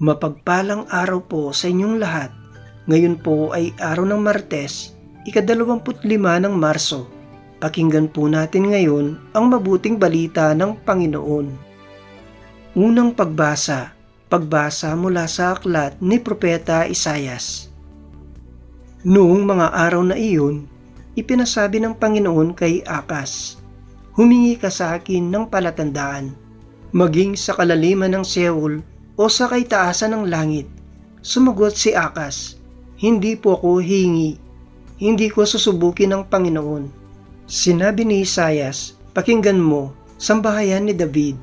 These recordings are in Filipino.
Mapagpalang araw po sa inyong lahat. Ngayon po ay araw ng Martes, ikadalawamput lima ng Marso. Pakinggan po natin ngayon ang mabuting balita ng Panginoon. Unang pagbasa, pagbasa mula sa aklat ni Propeta Isayas. Noong mga araw na iyon, ipinasabi ng Panginoon kay Akas, Humingi ka sa akin ng palatandaan, maging sa kalaliman ng Seol o sa kaitaasan ng langit. Sumagot si Akas, Hindi po ako hingi, hindi ko susubukin ng Panginoon. Sinabi ni Isayas, Pakinggan mo, sambahayan ni David,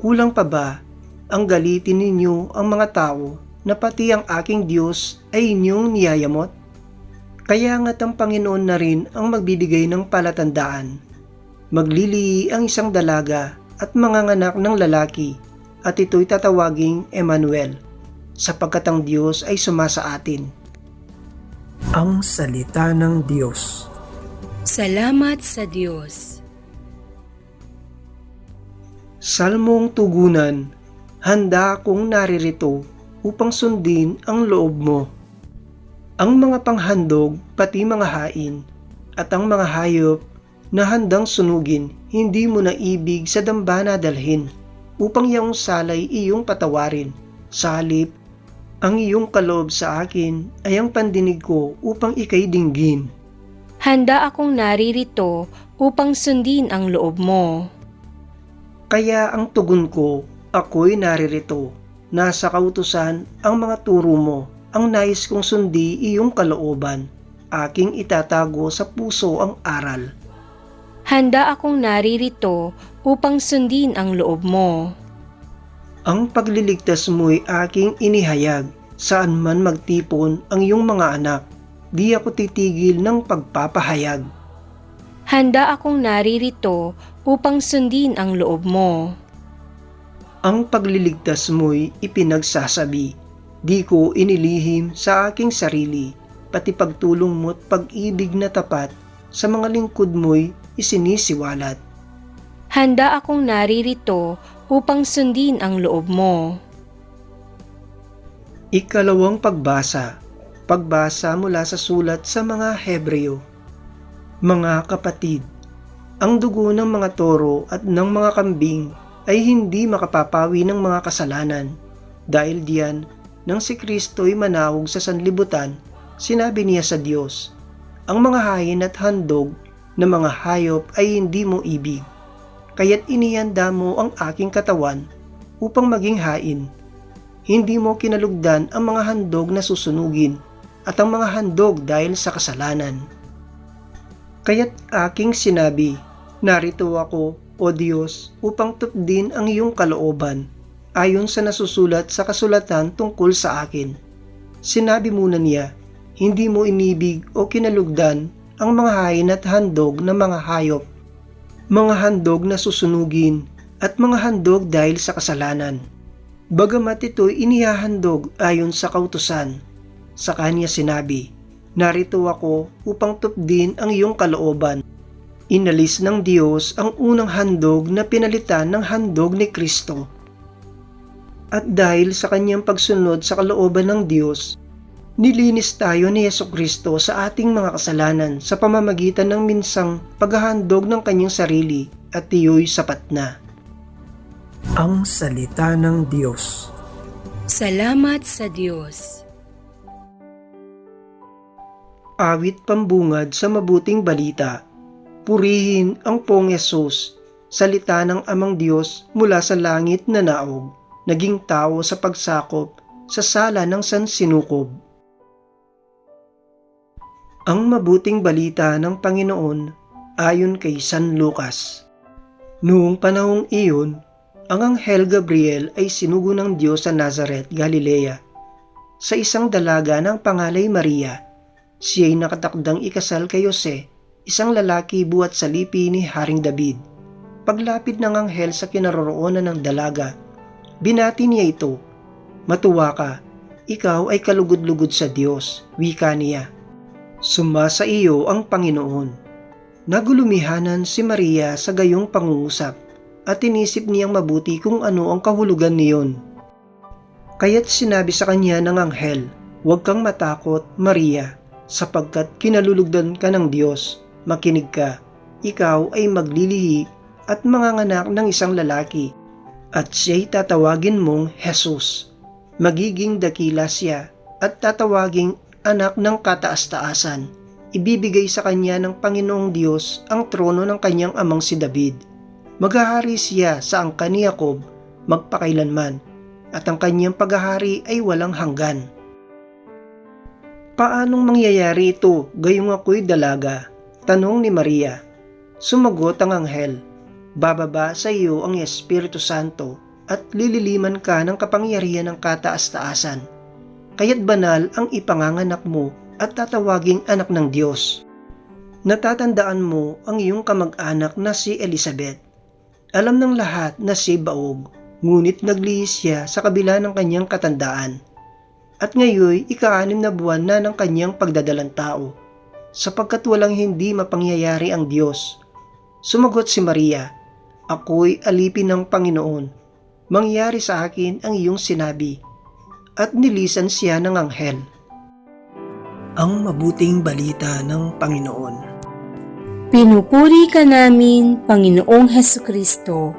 kulang pa ba ang galitin ninyo ang mga tao na pati ang aking Diyos ay inyong niyayamot? Kaya nga't ang Panginoon na rin ang magbibigay ng palatandaan. Maglilihi ang isang dalaga at manganganak ng lalaki at ito'y tatawaging Emmanuel sapagkat ang Diyos ay sumasa atin. Ang Salita ng Diyos Salamat sa Diyos. Salmong Tugunan Handa akong naririto upang sundin ang loob mo. Ang mga panghandog, pati mga hain, at ang mga hayop na handang sunugin, hindi mo na ibig sa dambana dalhin, upang iyong salay iyong patawarin. Sa halip, ang iyong kaloob sa akin ay ang pandinig ko upang ikay dinggin. Handa akong naririto upang sundin ang loob mo. Kaya ang tugon ko, ako'y naririto. Nasa kautusan ang mga turo mo, ang nais kong sundi iyong kalooban. Aking itatago sa puso ang aral. Handa akong naririto upang sundin ang loob mo. Ang pagliligtas mo'y aking inihayag. Saan man magtipon ang iyong mga anak, di ako titigil ng pagpapahayag. Handa akong naririto upang sundin ang loob mo. Ang pagliligtas mo'y ipinagsasabi. Di ko inilihim sa aking sarili, pati pagtulong mo't pag-ibig na tapat sa mga lingkod mo'y isinisiwalat. Handa akong naririto upang sundin ang loob mo. Ikalawang pagbasa, pagbasa mula sa sulat sa mga Hebreo. Mga kapatid, ang dugo ng mga toro at ng mga kambing ay hindi makapapawi ng mga kasalanan. Dahil diyan, nang si Kristo'y manawag sa sanlibutan, sinabi niya sa Diyos, Ang mga hayin at handog na mga hayop ay hindi mo ibig. Kaya't inihanda mo ang aking katawan upang maging hain. Hindi mo kinalugdan ang mga handog na susunugin at ang mga handog dahil sa kasalanan. Kaya't aking sinabi, narito ako, O Diyos, upang tupdin ang iyong kalooban, ayon sa nasusulat sa kasulatan tungkol sa akin. Sinabi muna niya, hindi mo inibig o kinalugdan ang mga hain at handog na mga hayop, mga handog na susunugin, at mga handog dahil sa kasalanan. Bagamat ito'y inihahandog ayon sa kautusan, sa kanya sinabi, Narito ako upang tupdin ang iyong kalooban. Inalis ng Diyos ang unang handog na pinalitan ng handog ni Kristo. At dahil sa kanyang pagsunod sa kalooban ng Diyos, nilinis tayo ni Yeso Kristo sa ating mga kasalanan sa pamamagitan ng minsang paghahandog ng kanyang sarili at tiyo'y sapat na. Ang Salita ng Diyos Salamat sa Diyos. Awit pambungad sa mabuting balita. Purihin ang pong Yesus, salita ng Amang Diyos mula sa langit na naog, naging tao sa pagsakop sa sala ng sansinukob. Ang mabuting balita ng Panginoon ayon kay San Lucas. Noong panahong iyon, ang Anghel Gabriel ay sinugo ng Diyos sa Nazareth, Galilea, sa isang dalaga ng pangalay Maria. Siya'y nakatakdang ikasal kay Jose, isang lalaki buhat sa lipi ni Haring David. Paglapit ng anghel sa kinaroroonan ng dalaga, binati niya ito, Matuwa ka, ikaw ay kalugod-lugod sa Diyos, wika niya. Sumasa iyo ang Panginoon. Nagulumihanan si Maria sa gayong pangungusap at inisip niyang mabuti kung ano ang kahulugan niyon. Kaya't sinabi sa kanya ng anghel, Huwag kang matakot, Maria, sapagkat kinalulugdan ka ng Diyos. Makinig ka, ikaw ay maglilihi at manganganak ng isang lalaki, at siya'y tatawagin mong Jesus. Magiging dakila siya at tatawaging anak ng kataas-taasan. Ibibigay sa kanya ng Panginoong Diyos ang trono ng kanyang amang si David. Maghahari siya sa angka ni Jacob magpakailanman at ang kanyang paghahari ay walang hanggan. Paanong mangyayari ito gayong ako'y dalaga? Tanong ni Maria. Sumagot ang anghel, Bababa sa iyo ang Espiritu Santo at lililiman ka ng kapangyarihan ng kataas-taasan. Kaya't banal ang ipanganganak mo at tatawaging anak ng Diyos. Natatandaan mo ang iyong kamag-anak na si Elizabeth. Alam ng lahat na si Baog, ngunit naglihis siya sa kabila ng kanyang katandaan. At ngayoy ika-anim na buwan na ng kanyang pagdadalang tao, sapagkat walang hindi mapangyayari ang Diyos. Sumagot si Maria, Ako'y alipin ng Panginoon. Mangyari sa akin ang iyong sinabi. At nilisan siya ng anghel. Ang mabuting balita ng Panginoon. Pinupuri ka namin, Panginoong Heso Kristo.